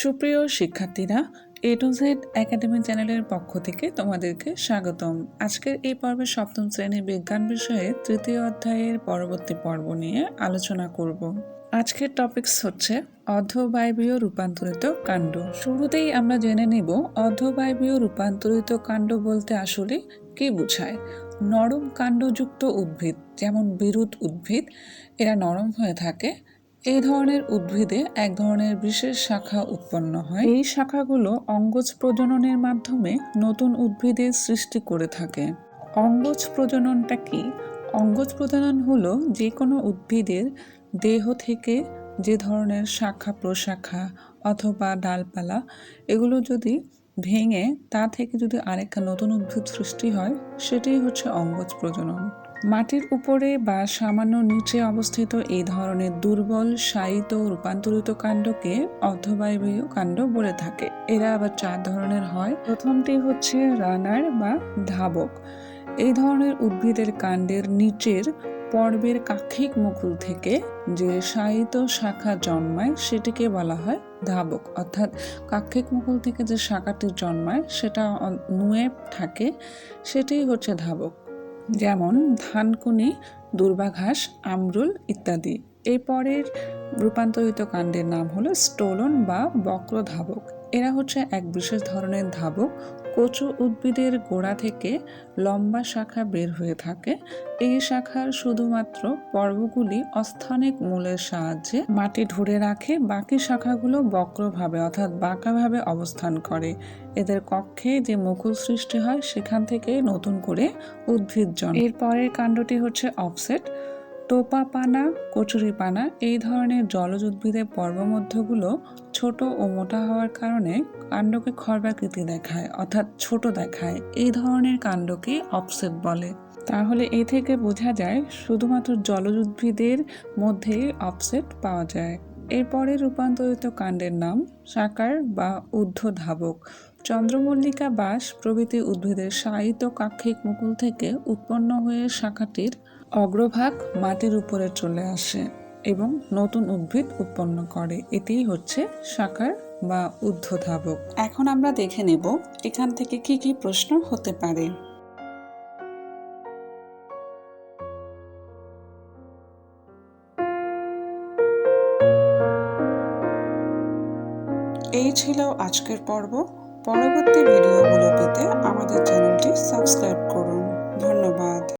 সুপ্রিয় শিক্ষার্থীরা এ to Z academy চ্যানেলের পক্ষ থেকে তোমাদেরকে স্বাগতম। আজকের এই পর্বে সপ্তম শ্রেণির বিজ্ঞান বিষয়ে তৃতীয় অধ্যায়ের পরবর্তী পর্ব নিয়ে আলোচনা করব। আজকের টপিকস হচ্ছে অর্ধবায়বীয় রূপান্তরিত কাণ্ড। শুরুতেই আমরা জেনে নিব অর্ধবায়বীয় রূপান্তরিত কাণ্ড বলতে আসলে কি বোঝায়। নরম কাণ্ডযুক্ত উদ্ভিদ, যেমন বিরুৎ উদ্ভিদ, এরা নরম হয়ে থাকে এই ধরনের উদ্ভিদে এক ধরনের বিশেষ শাখা উৎপন্ন হয়। এই শাখাগুলো অঙ্গজ প্রজননের মাধ্যমে নতুন উদ্ভিদের সৃষ্টি করে থাকে। অঙ্গজ প্রজননটা কি? অঙ্গজ প্রজনন হলো যে কোনো উদ্ভিদের দেহ থেকে যে ধরনের শাখা প্রশাখা অথবা ডালপালা, এগুলো যদি ভেঙে তা থেকে যদি আরেকটা নতুন উদ্ভিদ সৃষ্টি হয়, সেটাই হচ্ছে অঙ্গজ প্রজনন। মাটির উপরে বা সামান্য নিচে অবস্থিত এই ধরনের দুর্বল, শায়িত, রূপান্তরিত কাণ্ডকে অর্ধবায়বীয় কাণ্ড বলে থাকে। এরা আবার চার ধরনের হয়। প্রথমটি হচ্ছে রানার বা ধাবক। এই ধরনের উদ্ভিদের কাণ্ডের নিচের পর্বের কাক্ষিক মুকুল থেকে যে শায়িত শাখা জন্মায়, সেটিকে বলা হয় ধাবক। অর্থাৎ কাক্ষিক মুকুল থেকে যে শাখাটি জন্মায়, সেটা নুয়ে থাকে, সেটাই হচ্ছে ধাবক। যেমন ধানকুনি, দুর্বাঘাস, আমরুল ইত্যাদি। এই পরের রূপান্তরিত কাণ্ডের নাম হলো স্টোলন বা বক্রধাবক। এরা হচ্ছে এক বিশেষ ধরনের ধাবক কচু উদ্ভিদের গোড়া থেকে লম্বা শাখা বের হয়ে থাকে। এই শাখার শুধুমাত্র পর্বগুলি অস্থানিক মূলের সাহায্যে মাটি ধরে রাখে, বাকি শাখাগুলো বক্রভাবে অর্থাৎ বাঁকাভাবে অবস্থান করে। এদের কক্ষে যে মুকুল সৃষ্টি হয়, সেখান থেকে নতুন করে উদ্ভিদ জন্ম। এর পরের কাণ্ডটি হচ্ছে অফসেট। টোপা পানা কচুরি পানা এই ধরনের জলজ উদ্ভিদের পর্বমধ্যগুলো ছোট ও মোটা হওয়ার কারণে কাণ্ডকে খর্বাকৃতি দেখায়, অর্থাৎ ছোট দেখায়। এই ধরনের কাণ্ডকে অফসেট বলে। তাহলে এ থেকে বোঝা যায় শুধুমাত্র জলজ উদ্ভিদের মধ্যে অফসেট পাওয়া যায়। এরপরে রূপান্তরিত কাণ্ডের নাম সাকার বা ঊর্ধ্বধাবক। চন্দ্রমল্লিকা বাস প্রভৃতি উদ্ভিদের সাহিত্য কাক্ষিক মুকুল থেকে উৎপন্ন হয়ে শাখাটির অগ্রভাগ মাটির উপরে চলে আসে। এবং নতুন উদ্ভিদ উৎপন্ন করে। এটিই হচ্ছে শাখার বা ঊর্ধ্বধাবক। এখন আমরা দেখে নেব এখান থেকে কি কি প্রশ্ন হতে পারে। এই ছিল আজকের পর্ব। পরবর্তী ভিডিওগুলো পেতে আমাদের চ্যানেলটি সাবস্ক্রাইব করুন। ধন্যবাদ।